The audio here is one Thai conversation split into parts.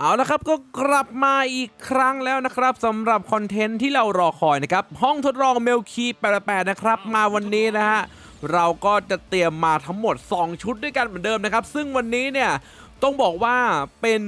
เอาละครับก็กลับมาอีกครั้งแล้วนะครับสำหรับคอนเทนต์ที่เรารอคอยนะครับ ห้องทดลองเมลคี88นะครับ มาวันนี้นะฮะ เราก็จะเตรียมมาทั้งหมด 2 ชุดด้วยกันเหมือนเดิมนะครับ ซึ่งวันนี้เนี่ย ต้องบอกว่าเป็น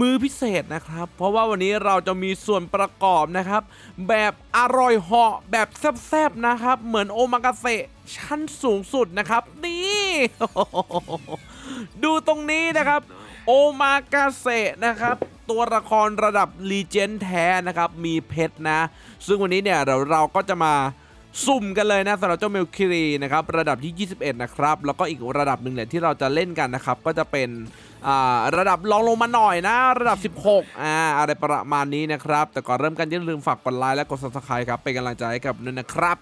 มือพิเศษนะครับ เพราะว่าวันนี้เราจะมีส่วนประกอบนะครับ แบบอร่อยเหาะแบบแซ่บๆนะครับ เหมือนโอมากาเสะชั้นสูงสุดนะครับ นี่ ดูตรงนี้นะครับ โอมากาเสะนะครับ ตัวละครระดับลีเจนแท้นะครับ มีเพชรนะ ซึ่งวันนี้เนี่ยเราเราก็จะมาสุ่มกันเลยนะสำหรับเจ้าเมลคิรีนะครับระดับที่ 21 นะครับ แล้วก็อีกระดับหนึ่งเนี่ยที่เราจะเล่นกันนะครับ ก็จะเป็นระดับรองลงมาหน่อยนะ ระดับ 16อ่าอะไรประมาณนี้นะครับ แต่ก่อนเริ่มกันอย่าลืมฝากกดไลค์และกด subscribe ครับ เป็นกำลังใจให้กับนุ่นนะครับ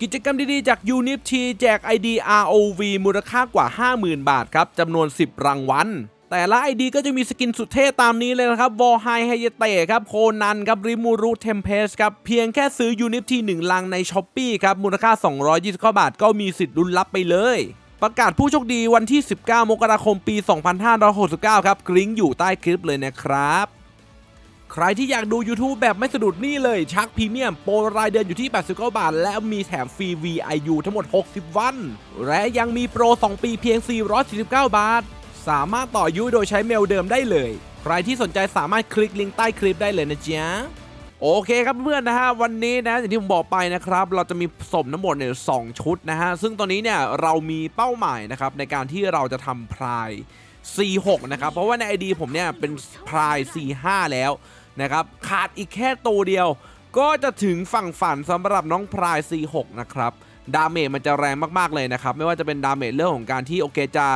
กิจกรรมดีๆ จาก Unip T แจก ID ROV มูลค่ากว่า 50,000 บาทครับจำนวน 10 รางวัล แต่ละ ID ก็จะมีสกินสุดเท่ตามนี้เลยนะครับวอลไฮไฮเยเตะครับโคนันครับริมูรุเทมเพสครับเพียงแค่ซื้อ Unip T 1ลังใน s h อ p e e ครับมูลค่า 229 บาท ก็มีสิทธิ์ลุ้นรับไปเลยประกาศผู้โชคดีวันที่ 19 มกราคม ปี 2569 ครับ กริ้งอยู่ใต้คลิปเลยนะครับ ใครที่อยากดู YouTube แบบไม่สะดุดนี่เลย ชักพรีเมียม โปรรายเดือนอยู่ที่ 89 บาท และมีแถมฟรี VIU ทั้งหมด 60 วัน และยังมีโปร 2 ปีเพียง 449 บาท สามารถต่อยุโดยใช้เมลเดิมได้เลย ใครที่สนใจสามารถคลิกลิงก์ใต้คลิปได้เลยนะจ๊ะโอเคครับเพื่อนนะฮะวันนี้นะอย่างที่ผมบอกไปนะครับ เราจะมีสมทั้งหมดเนี่ยสองชุดนะฮะซึ่งตอนนี้เนี่ยเรามีเป้าหมายนะครับในการที่เราจะทำพราย C6 นะครับเพราะว่าใน ID ผมเนี่ยเป็นพราย C5 แล้วนะครับขาดอีกแค่ตัวเดียว ก็จะถึงฝั่งฝันสำหรับน้องพราย C6 นะครับดาเมจมันจะแรงมากๆเลยนะครับไม่ว่าจะเป็นดาเมจเรื่องของการที่โอเคจะ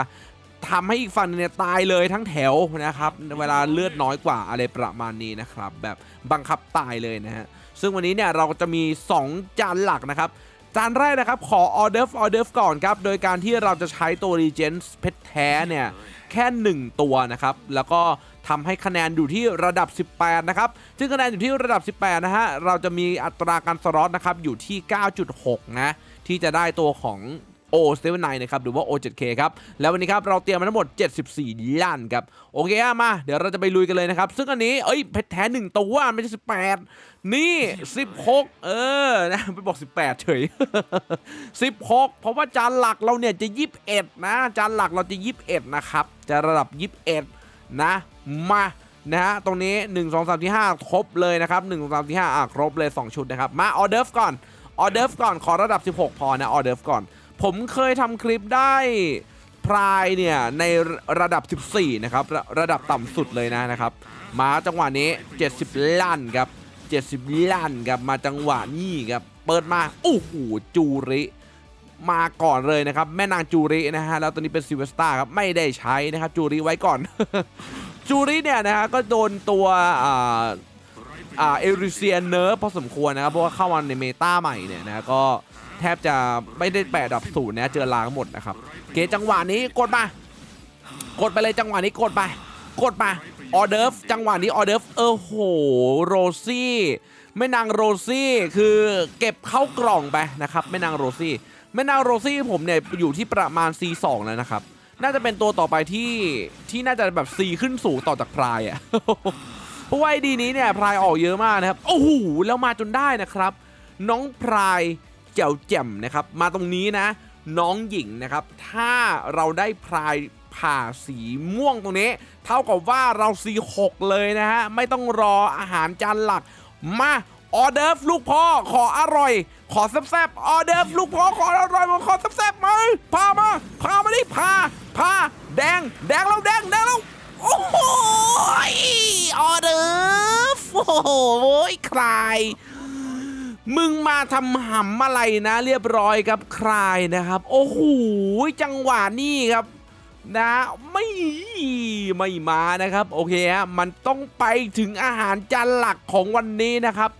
ทำให้อีกฝั่งหนึงเนี่ยตายเลยทั้งแถวนะครับ เวลาเลือดน้อยกว่าอะไรประมาณนี้นะครับ แบบบังคับตายเลยนะฮะ ซึ่งวันนี้เนี่ยเราจะมี 2 จานหลักนะครับ จานแรกนะครับขอออเดอร์ฟออเดอร์ฟก่อนครับ โดยการที่เราจะใช้ตัวรีเจนส์เพชรแท้เนี่ยแค่ 1 ตัวนะครับ แล้วก็ทำให้คะแนนอยู่ที่ระดับ 18 นะครับ ซึ่งคะแนนอยู่ที่ระดับ 18 นะฮะ เราจะมีอัตราการสล็อตนะครับอยู่ที่ 9.6 นะ ที่จะได้ตัวของ O79 นะครับหรือว่า O7K ครับแล้ววันนี้ครับเราเตรียมมาทั้งหมด 74ล้านครับโอเคอมา เดี๋ยวเราจะไปลุยกันเลยนะครับ ซึ่งอันนี้เอ้ยเพชรแท้1ตัวไม่ใช่18 นี่ 16 เออนะไปบอก 18 เฉย 16 เพราะว่าจานหลักเราเนี่ยจะ 21 นะจานหลักเราจะ 21 นะครับ จะระดับ 21 นะ มานะฮะตรงนี้ 1 2 3 4 5 ครบเลยนะครับ 1 2 3 4 5อะครบเลย 2 ชุดนะครับ มาออเดิร์ฟก่อนออเดิร์ฟก่อนขอระดับ 16 พอนะออเดิร์ฟก่อน ผมเคยทำคลิปได้พรายเนี่ยในระดับ 14 นะครับระระดับต่ำสุดเลยนะนะครับ มาจังหวะนี้ 70ล้านครับ 70ล้านครับมาจังหวะนี้ครับเปิดมาโอ้โหจูริมาก่อนเลยนะครับ แม่นางจูรินะฮะแล้วตอนนี้เป็นซิเวสตาครับไม่ได้ใช้นะครับจูริไว้ก่อน จูริเนี่ยนะฮะก็โดนตัวอ่า อ่าเอริเซียเนิร์ฟพอสมควรนะครับ เพราะว่าเข้ามาในเมตาใหม่เนี่ยนะก็แทบจะไม่ได้แปะดับศูนย์นะเจอล้างหมดนะครับ เกจังหวะนี้กดมา กดไปเลยจังหวะนี้กดไป กดมาออเดิร์ฟจังหวะนี้ออเดิร์ฟเออโหโรซี่แม่นางโรซี่คือเก็บเข้ากล่องไปนะครับแม่นางโรซี่แม่นางโรซี่ผมเนี่ยอยู่ที่ประมาณ C2 แล้วนะครับ น่าจะเป็นตัวต่อไปที่ที่น่าจะแบบ C ขึ้นสูงต่อจากพรายอะ ราะว่าไอดีนี้เนี่ยพรายออกเยอะมากนะครับโอ้โหแล้วมาจนได้นะครับ น้องพรายแจ๋วแจ่มนะครับมาตรงนี้นะ น้องหญิงนะครับ ถ้าเราได้พรายผ่าสีม่วงตรงนี้ เท่ากับว่าเราสีหกเลยนะฮะ ไม่ต้องรออาหารจานหลัก มาออเดิร์ฟลูกพ่อขออร่อย ขอแซ่บๆออเดิร์ฟลูกพ่อขออร่อยมาขอแซ่บๆมาพามาพามาดิพาพาแดงแดงแล้วแดงแดงแล้ว โอ้โหออเดิร์ฟโอ้โหใครมึงมาทำหำอะไรนะ เรียบร้อยครับใครนะครับ โอ้โหจังหวะนี้ครับนะไม่ไม่มานะครับ โอเคฮะมันต้องไปถึงอาหารจานหลักของวันนี้นะครับ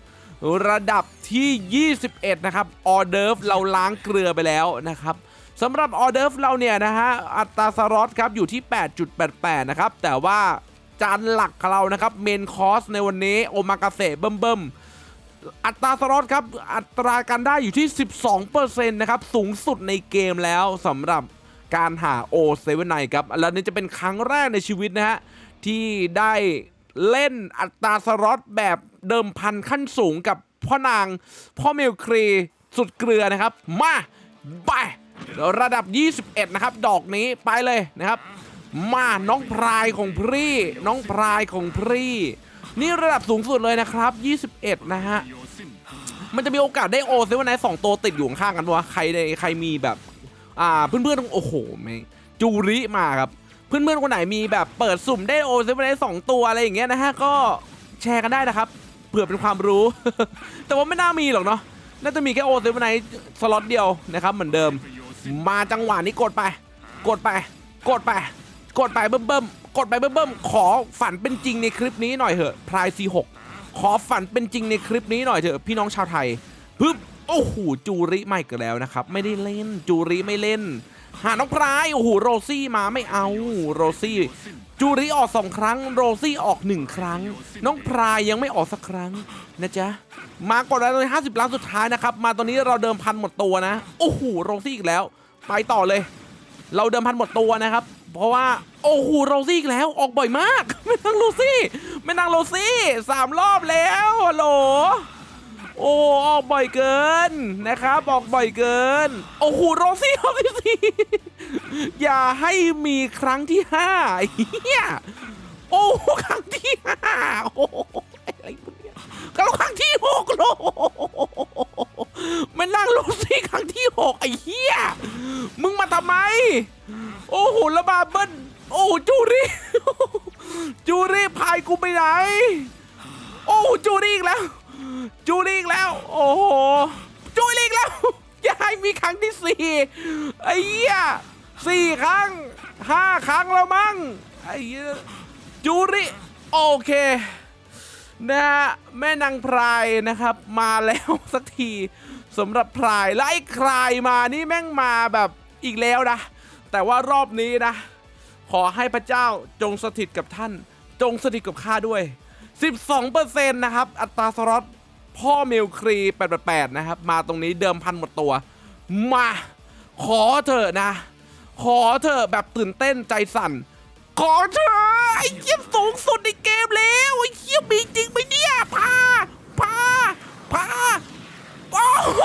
ระดับที่ 21 นะครับ ออเดิร์ฟเราล้างเกลือไปแล้วนะครับ สำหรับออเดิร์ฟเราเนี่ยนะฮะอัตราสล็อตครับอยู่ที่ 8.88 นะครับ แต่ว่าจานหลักของเรานะครับเมนคอสในวันนี้โอมากาเสะเบิ่มๆอัตราสล็อตครับอัตราการได้อยู่ที่ 12%นะครับสูงสุดในเกมแล้วสำหรับการหา O7 ครับแล้วนี่จะเป็นครั้งแรกในชีวิตนะฮะที่ได้เล่นอัตราสล็อตแบบเดิมพันขั้นสูงกับพ่อนางพ่อเมลครีสุดเกลือนะครับ มา ไป ระดับ 21 นะครับ ดอกนี้ไปเลยนะครับ มาน้องพรายของพรีน้องพรายของพรีนี่ระดับสูงสุดเลยนะครับ 21 นะฮะ มันจะมีโอกาสได้โอเซเว่นไนสองตัวติดอยู่ข้างกันวะใครในใครมีแบบ อ่า เพื่อนๆต้องโอ้โหแม่งจูริมาครับ เพื่อนๆคนไหนมีแบบเปิดสุ่มได้โอเซเว่นไนสองตัวอะไรอย่างเงี้ยนะฮะ ก็แชร์กันได้นะครับ เผื่อเป็นความรู้ แต่ว่าไม่น่ามีหรอกเนาะ น่าจะมีแค่โอเซเว่นไนสล็อตเดียวนะครับเหมือนเดิม มาจังหวะนี้กดไป กดไป กดไป กดไปเบิ่มๆกดไปเบิ่มๆขอฝันเป็นจริงในคลิปนี้หน่อยเถอะพรายซีหกขอฝันเป็นจริงในคลิปนี้หน่อยเถอะพี่น้องชาวไทยปึ๊บโอ้โหจูริไม่กันแล้วนะครับ ไม่ได้เล่นจูริไม่เล่น หาน้องพรายโอ้โหโรซี่มาไม่เอาโรซี่จูริออกสองครั้งโรซี่ออกหนึ่งครั้ง น้องพรายยังไม่ออกสักครั้งนะจ๊ะมากดแล้วเลยห้าสิบล้านสุดท้ายนะครับ มาตอนนี้เราเดิมพันหมดตัวนะโอ้โหโรซี่อีกแล้ว ไปต่อเลย เราเดิมพันหมดตัวนะครับ เพราะว่าโอ้โหโรซี่อีกแล้วออกบ่อยมากไม่นั่งโรซี่ไม่นั่งโรซี่สามรอบแล้วฮัลโหล โอ้ออกบ่อยเกินนะครับออกบ่อยเกิน โอ้โหโรซี่ออกที่สี่อย่าให้มีครั้งที่ห้าเฮียโอ้ครั้งที่ห้าโอ้อะไรพวกเนี้ยก็ครั้งที่หกโลมันนั่งโรซี่ครั้งที่หกไอ้เหี้ยมึงมาทำไม โอ้โหแล้วมาเบิ้ลโอ้จูรี่จูรี่พายกูไปไหน โอ้จูรี่อีกแล้ว จูรี่อีกแล้ว โอ้โห จูรี่อีกแล้ว ยาให้มีครั้งที่สี่ไอ้เหี้ยสี่ครั้งห้าครั้งแล้วมั้งไอ้เหี้ยจูรี่โอเคนะฮะแม่นางพรายนะครับมาแล้วสักทีสำหรับพรายและไอ้คลายมานี่แม่งมาแบบอีกแล้วนะ แต่ว่ารอบนี้นะ ขอให้พระเจ้าจงสถิตกับท่าน จงสถิตกับข้าด้วย 12%นะครับ อัตราสล็อต พ่อเมลครี888 นะครับ มาตรงนี้เดิมพันหมดตัว มา ขอเถอะนะ ขอเถอะแบบตื่นเต้นใจสั่น ขอเถอะไอ้เหี้ยสูงสุดในเกมแล้วไอ้เหี้ยมีจริงไหมเนี่ยพาพาพาโอ้โห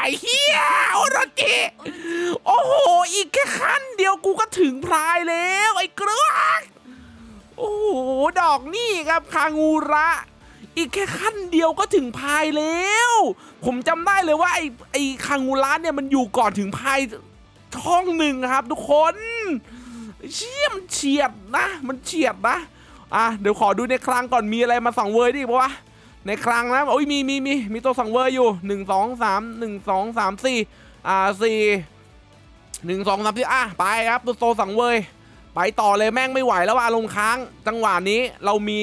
ไอ้เหี้ยโอโรจิโอ้โห อีกแค่ขั้นเดียวกูก็ถึงพรายแล้ว ไอ้เกลือกโอ้โห ดอกนี่ครับคางูระอีกแค่ขั้นเดียวก็ถึงพายแล้ว ผมจำได้เลยว่าไอ้ไอ้คางูระเนี่ยมันอยู่ก่อนถึงพายช่องหนึ่งครับ ทุกคนเชี่ยมเฉียดนะ มันเฉียดนะอะเดี๋ยวขอดูในคลังก่อนมีอะไรมาสั่งเวอร์ดิปะวะในคลังนะโอ้ยมีมีมีมีตัวสั่งเวอร์อยู่หนึ่งสองสามหนึ่งสองสามสี่อ่าสี่หนึ่งสองสามสี่อะไปครับตัวโตสั่งเวอร์ ไปต่อเลยแม่งไม่ไหวแล้วว่าลงค้าง จังหวะนี้เรามี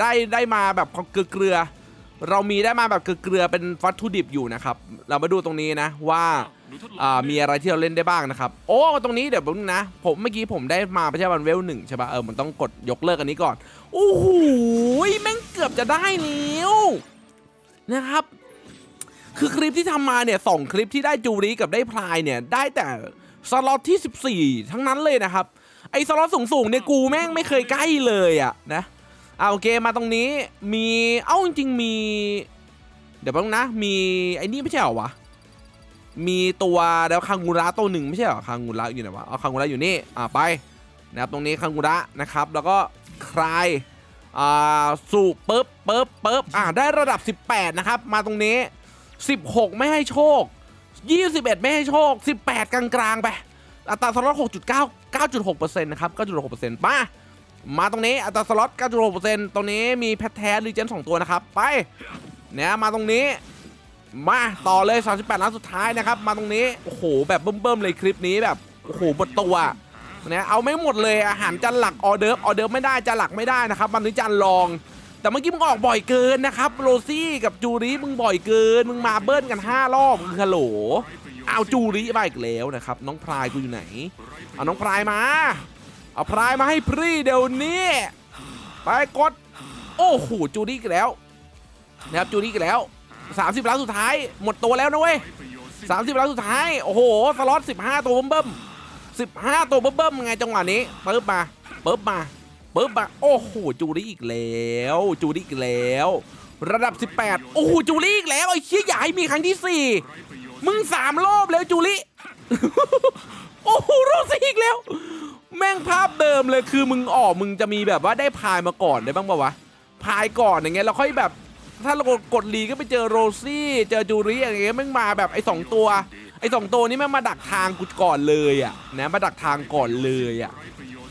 ได้ได้มาแบบเกลือเกลือๆเรามีได้มาแบบเกลือเกลือๆเป็นวัตถุดิบอยู่นะครับ เรามาดูตรงนี้นะว่าอ่ามีอะไรที่เราเล่นได้บ้างนะครับ โอ้ตรงนี้เดี๋ยวแป๊บนึงนะ ผมเมื่อกี้ผมได้มาไม่ใช่วันเวลหนึ่งใช่ปะเออมันต้องกดยกเลิกอันนี้ก่อนโอ้โหแม่งเกือบจะได้แล้วนะครับ คือคลิปที่ทำมาเนี่ยสองคลิปที่ได้จูริกับได้พลายเนี่ยได้แต่สล็อตที่ 14 ทั้งนั้นเลยนะครับไอ้สล็อตสูงๆเนี่ยกูแม่งไม่เคยใกล้เลยอะนะเอาโอเคมาตรงนี้มีเอ้าจริงๆมี เดี๋ยวแป๊บนึงนะมีไอ้นี่ไม่ใช่เหรอวะมีตัวแล้วคังงูระตัวหนึ่งไม่ใช่เหรอคังงูระอยู่ไหนวะเอาคังงูระอยู่นี่อ่าไปนะครับตรงนี้คังงูระนะครับ แล้วก็คลายอ่าสูบปึ๊บปึ๊บปึ๊บอ่าได้ระดับ 18 นะครับ มาตรงนี้ 16 ไม่ให้โชค 21 ไม่ให้โชค 18 กลางๆไปอัตราสล็อต6.9 9.6%นะครับ 9.6%มา มาตรงนี้อัตราสล็อต 9.6%ตรงนี้มีแพทแทสรีเจน2ตัวนะครับ ไปเนี่ยมาตรงนี้ มาต่อเลย 38 ล้านสุดท้ายนะครับ มาตรงนี้ โอ้โห แบบเบิ่มๆเลยคลิปนี้แบบ โอ้โหหมดตัวเนี่ยเอาไม่หมดเลยอาหารจานหลักออเดิร์ฟออเดิร์ฟไม่ได้จานหลักไม่ได้นะครับมันนี้จานรอง แต่เมื่อกี้มึงออกบ่อยเกินนะครับโรซี่กับจูริมึงบ่อยเกิน มึงมาเบิ้ลกัน 5 รอบคือฮัลโหล เอาจูริมาอีกแล้วนะครับน้องพรายกูอยู่ไหน เอาน้องพรายมา เอาพรายมาให้พรีเดี๋ยวนี้ ไปกด โอ้โหจูริอีกแล้วนะครับจูริอีกแล้ว 30ล้านสุดท้าย หมดตัวแล้วนะเว้ย30ล้านสุดท้าย โอ้โหสล็อต15ตัวเบิ่ม15ตัวเบิ่มๆไงจังหวะนี้ปึ๊บมาปึ๊บมาปึ๊บมาโอ้โหจูรี่อีกแล้ว จูรี่อีกแล้ว ระดับ 18 โอ้โหจูรี่อีกแล้วไอ้เชี่ยอให้มีครั้งที่ 4 มึงสามรอบแล้วจูรี่โอ้โหโรซี่อีกแล้ว แม่งภาพเดิมเลยคือมึงออกมึงจะมีแบบว่าได้พายมาก่อนได้บ้างปะวะ พายก่อนอย่างเงี้ยแล้วค่อยแบบ ถ้าเรากดลีก็ไปเจอโรซี่ เจอจูรี่อย่างเงี้ยแม่งมาแบบไอ้สองตัวไอ้สองตัวนี้แม่งมาดักทางกูก่อนเลยอะนะมาดักทางก่อนเลยอะ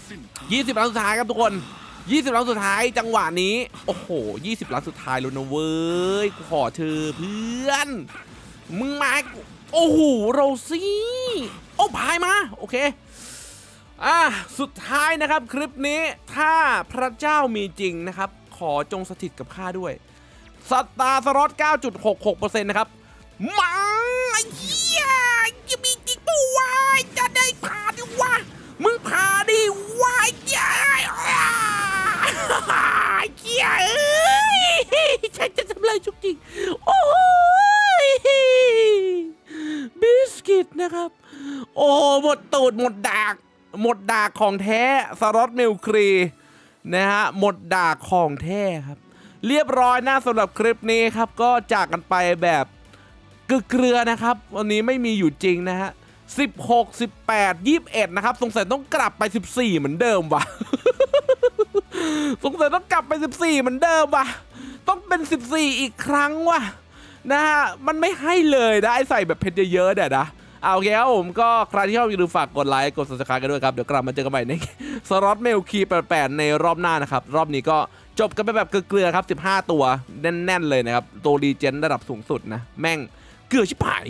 20ล้านสุดท้ายครับทุกคน20ล้านสุดท้ายจังหวะนี้ โอ้โห20ล้านสุดท้ายแล้วนะเว้ยกูขอเธอเพื่อน มึงมากูโอ้โหโรซี่โอ้พายมา โอเค อะ สุดท้ายนะครับคลิปนี้ถ้าพระเจ้ามีจริงนะครับ ขอจงสถิตกับข้าด้วยสตาร์สล็อต9.66%นะครับมังเหี้ยจะมีจริงปะวะจะได้ผ่าดิวะมึงผ่าดิวะยยอ่าเหี้ยเอ้ยฉันจะทำอะไรจุกจริง โอ้ บิสกิตนะครับ โอ้หมดตูดหมดดาก หมดดากของแท้สล็อตมิลครีนะฮะหมดดากของแท้ครับ เรียบร้อยนะสำหรับคลิปนี้ครับ ก็จากกันไปแบบเกลือนะครับ วันนี้ไม่มีอยู่จริงนะฮะ16 18 21 นะครับ สงสัยต้องกลับไป 14 เหมือนเดิมว่ะ สงสัยต้องกลับไป 14 เหมือนเดิมว่ะ ต้องเป็น 14 อีกครั้งว่ะ นะฮะมันไม่ให้เลยนะไอ้ใส่แบบเพชรเยอะๆเนี่ยนะเอาโอเคครับผมก็ใครที่ชอบอย่าลืมฝากกดไลค์กด subscribe กันด้วยครับ เดี๋ยวกลับมาเจอกันใหม่ในสล็อตเมลคีแปดในรอบหน้านะครับ รอบนี้ก็จบกันไปแบบเกลือๆครับ 15 ตัวแน่นๆเลยนะครับ ตัวรีเจนระดับสูงสุดนะ แม่งเกลือชิบหาย